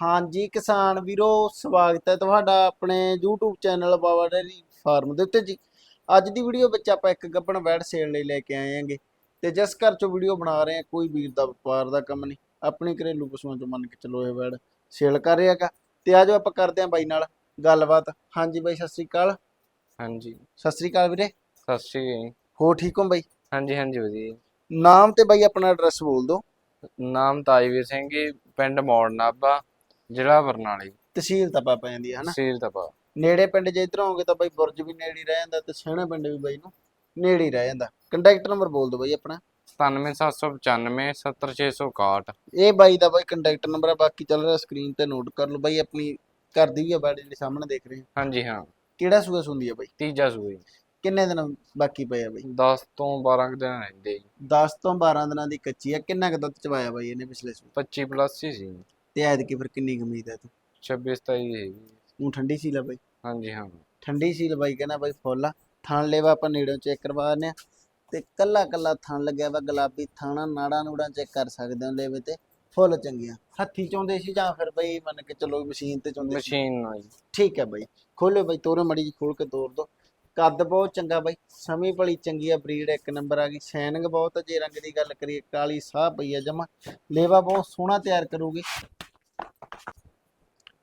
ਹਾਂਜੀ ਕਿਸਾਨ ਵੀਰੋ ਸਵਾਗਤ ਹੈ ਤੁਹਾਡਾ ਆਪਣੇ YouTube channel Baba dairy farm ਦੇ ਉੱਤੇ ਜੀ। ਅੱਜ ਦੀ ਵੀਡੀਓ ਵਿੱਚ ਆਪਾਂ ਇੱਕ ਗੱਬਣ ਵੈੜ ਸੇਲ ਲਈ ਲੈ ਕੇ ਆਏ ਆਂਗੇ ਤੇ ਜਿਸ ਘਰ ਚੋਂ ਵੀਡੀਓ ਬਣਾ ਰਹੇ ਆ ਕੋਈ ਵੀਰ ਦਾ ਵਪਾਰ ਦਾ ਕੰਮ ਨਹੀਂ। ਆਪਣੀ ਘਰੇਲੂ ਪਸ਼ੂਆਂ ਚੋਂ ਮੰਨ ਕੇ ਚੱਲੋ ਇਹ ਵੈੜ ਸੇਲ ਕਰ ਰਿਹਾਗਾ ਤੇ ਆਜੋ ਆਪਾਂ ਕਰਦੇ ਆਂ ਬਾਈ ਨਾਲ ਗੱਲਬਾਤ। ਹਾਂਜੀ ਬਾਈ ਸਤਿ ਸ੍ਰੀ ਅਕਾਲ। ਹਾਂਜੀ। ਸਤਿ ਸ੍ਰੀ ਅਕਾਲ ਵੀਰੇ। ਸਤਿ ਸ਼੍ਰੀ ਅਕਾਲ ਹੋ ਠੀਕ ਹੋ ਬਾਈ? ਹਾਂਜੀ ਹਾਂਜੀ ਵਧੀਆ ਜੀ। ਨਾਮ ਤੇ ਬਾਈ ਆਪਣਾ ਐਡਰੈਸ ਬੋਲ ਦਿਓ। ਨਾਮ ਤਾਜਵੀਰ ਸਿੰਘ ਜੀ ਪਿੰਡ ਮੌੜ ਨਾਭਾ। ਜ਼ਿਲ੍ਹਾ ਬਰਨਾਲੇ। ਤਹਿਸੀਲ ਤਾਂ ਪਾ ਪੈਂਦੀ ਹੈ ਹਨਾ? ਤਹਿਸੀਲ ਤਪਾ ਨੇੜੇ ਪਿੰਡ ਜੇ ਇੱਧਰੋਂ ਆਓਗੇ ਤਾਂ ਬਾਈ ਬੁਰਜ ਵੀ ਨੇੜੇ ਹੀ ਰਹਿ ਜਾਂਦਾ ਤੇ ਸਹਿਣਾ ਪਿੰਡ ਵੀ ਬਾਈ ਨੂੰ ਨੇੜੇ ਹੀ ਰਹਿ ਜਾਂਦਾ। ਕੰਟੈਕਟ ਨੰਬਰ ਬੋਲ ਦਿਓ ਬਾਈ ਆਪਣਾ। 97795 70661 ਇਹ ਬਾਈ ਦਾ ਬਾਈ ਕੰਟੈਕਟ ਨੰਬਰ ਆ ਬਾਕੀ ਚੱਲ ਰਿਹਾ ਸਕਰੀਨ ਤੇ ਨੋਟ ਕਰ ਲਓ। ਬਾਈ ਆਪਣੀ ਘਰ ਦੀ ਵੀ ਆ ਬਾੜੀ ਦੇ ਸਾਹਮਣੇ ਦੇਖ ਰਹੇ ਹੋ ਹਾਂਜੀ ਹਾਂ। ਕਿਹੜਾ ਸੂਆ ਸੁੰਦੀ ਆ ਬਾਈ? ਤੀਜਾ ਸੂਈ ਕਿੰਨੇ ਦਿਨ ਬਾਕੀ ਪਏ ਆ ਬਾਈ? 10 ਤੋਂ 12 ਕੁ ਦਿਨ ਰਹਿੰਦੇ ਜੀ। 10 ਤੋਂ 12 ਦਿਨਾਂ ਦੀ ਕੱਚੀ ਆ। ਕਿੰਨਾ ਕੁ ਦੁੱਧ ਚਵਾਇਆ ਬਾਈ ਇਹਨੇ ਪਿਛਲੇ ਸੂ 25 ਪਲੱਸ ਹੀ ਸੀ। ਤੇ ਐਤਕੀ ਫਿਰ ਕਿੰਨੀ ਕੁ ਉਮੀਦ ਹੈ ਤੂੰ? 26 27 ਦੀ ਹੈਗੀ ਠੰਡੀ ਸੀ ਲਾ ਬਾਈ? ਹਾਂਜੀ ਹਾਂ। ਠੰਡੀ ਸੀ ਬਾਈ ਕਹਿੰਦਾ ਬਾਈ ਫੁੱਲ ਆ। ਥਣ ਲੈਵਾ ਆਪਾਂ ਨੇੜੋਂ ਚੈੱਕ ਕਰਵਾ ਦਿੰਦੇ ਆ। ਤੇ ਕੱਲਾ ਕੱਲਾ ਥਣ ਲੱਗਿਆ ਵਾ ਗੁਲਾਬੀ ਥਾਣਾ ਨਾੜਾ ਨੂੜਾ ਚੈੱਕ ਕਰ ਸਕਦੇ ਹੋ ਲੈਵੇ ਤੇ। ਫੁੱਲ ਚੰਗੀਆਂ। ਹੱਥੀ ਚਾਉਂਦੇ ਸੀ ਜਾਂ ਫਿਰ ਬਈ ਮੰਨ ਕੇ ਚਲੋ ਮਸ਼ੀਨ ਤੇ ਚਾਉਂਦੇ ਸੀ? ਮਸ਼ੀਨ ਨਾਲ ਜੀ। ਠੀਕ ਹੈ ਬਾਈ। ਖੋਲਿਓ ਬਾਈ ਤੋਰੇ ਮੜੀ ਜੀ ਖੋਲ ਕੇ ਤੋਰ ਦੋ। ਕੱਦ ਬਹੁਤ ਚੰਗਾ ਬਾਈ। ਸਮੀ ਭਲੀ ਚੰਗੀ ਆ ਬਰੀਡ ਇੱਕ ਨੰਬਰ ਆ ਗਈ। ਸ਼ੈਨਿੰਗ ਬਹੁਤ ਆ, ਜੇ ਰੰਗ ਦੀ ਗੱਲ ਕਰੀਏ ਕਾਲੀ ਸਾਹ ਪਈ ਆ ਜਮਾ। ਲੇਵਾ ਬਹੁਤ ਸੋਹਣਾ ਤਿਆਰ ਕਰੂਗੀ।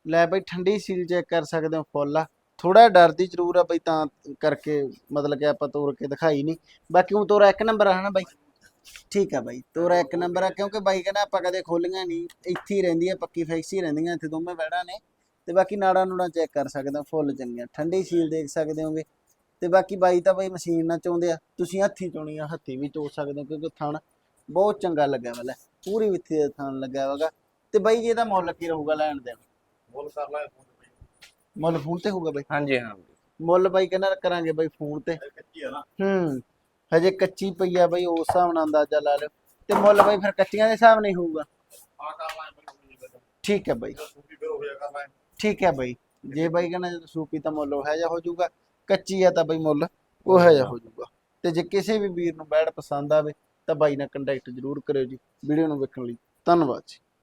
ਲੈ ਬਾਈ ਠੰਡੀ ਸੀਲ ਚੈੱਕ ਕਰ ਸਕਦੇ ਹੋ ਫੁੱਲ ਆ। ਥੋੜਾ ਡਰਦੀ ਜ਼ਰੂਰ ਆ ਬਈ ਤਾਂ ਕਰਕੇ ਮਤਲਬ ਕਿ ਆਪਾਂ ਤੋਰ ਕੇ ਦਿਖਾਈ ਨਹੀਂ। ਬਾਕੀ ਉਹ ਤੋਰਾ ਇੱਕ ਨੰਬਰ ਆ ਹਨਾ ਬਾਈ? ਠੀਕ ਆ ਬਾਈ, ਤੋਰਾ ਇੱਕ ਨੰਬਰ ਆ ਕਿਉਂਕਿ ਬਾਈ ਕਹਿੰਦਾ ਆਪਾਂ ਕਦੇ ਖੋਲੀਆਂ ਨਹੀਂ। ਇੱਥੇ ਹੀ ਰਹਿੰਦੀ ਆ, ਪੱਕੀ ਫੈਕਸ ਹੀ ਰਹਿੰਦੀਆਂ ਇੱਥੇ ਦੋਵੇਂ ਵੈੜਾਂ ਨੇ। ਤੇ ਬਾਕੀ ਨਾੜਾਂ ਨੂੜਾਂ ਚੈੱਕ ਕਰ ਸਕਦੇ ਹੋ, ਫੁੱਲ ਚੰਗੀਆਂ। ਠੰਡੀ ਸੀਲ ਦੇਖ ਸਕਦੇ ਹੋਗੇ। ਤੇ ਬਾਕੀ ਬਾਈ ਤਾਂ ਬਾਈ ਮਸ਼ੀਨ ਨਾਲ ਚਾਉਂਦੇ ਆ। ਤੁਸੀਂ ਹੱਥੀ ਚੋਣੀ ਆ, ਹੱਥੀ ਵੀ ਚੋ ਸਕਦੇ ਹੋ ਕਿਉਂਕਿ ਥਣ ਬਹੁਤ ਚੰਗਾ ਲੱਗਾ ਵਾਲਾ ਪੂਰੀ ਵਿੱਥੀ ਦਾ ਥਣ ਲੱਗਾ ਹੋਗਾ ਤੇ ਬਾਈ ਜੀ ਇਹਦਾ ਮੁੱਲ ਕੀ ਰਹੂਗਾ ਲੈਣ ਦੇ? ਮੁੱਲ ਕਰ ਮੁੱਲ ਫੋਨ ਤੇ ਹੋਊਗਾ ਬਾਈ? ਹਾਂਜੀ ਹਾਂ ਮੁੱਲ ਬਾਈ ਕਹਿੰਦਾ ਕਰਾਂਗੇ ਬਾਈ ਫੋਨ ਤੇ। ਕੱਚੀ ਆ ਨਾ। ਹੂੰ ਹਜੇ ਕੱਚੀ ਪਈ ਆ ਬਾਈ ਉਸ ਹਿਸਾਬ ਨਾਲ ਅੰਦਾਜ਼ਾ ਲਾ ਲਿਓ। ਤੇ ਮੁੱਲ ਬਾਈ ਫਿਰ ਕੱਚੀਆਂ ਦੇ ਹਿਸਾਬ ਨਹੀਂ ਹੋਊਗਾ। ਆ ਕਰ ਠੀਕ ਹੈ ਬਾਈ। ਫਿਰ ਹੋ ਕਰ ਠੀਕ ਹੈ ਬਾਈ। ਜੇ ਬਾਈ ਕਹਿੰਦਾ ਜਦੋਂ ਸੂਪੀ ਤਾਂ ਮੁੱਲ ਉਹ ਜਾ ਹੋ ਜਾਊਗਾ। ਕੱਚੀ ਆ ਤਾਂ ਬਾਈ ਮੁੱਲ ਉਹ ਜਾ ਹੋ ਜਾਊਗਾ। ਤੇ ਜੇ ਕਿਸੇ ਵੀ ਵੀਰ ਨੂੰ ਬੈਡ ਪਸੰਦ ਆਵੇ ਤਾਂ ਬਾਈ ਨਾਲ ਕੰਟੈਕਟ ਜ਼ਰੂਰ ਕਰਿਓ ਜੀ। ਵੀਡੀਓ ਨੂੰ ਵੇਖਣ ਲਈ ਧੰਨਵਾਦ ਜੀ।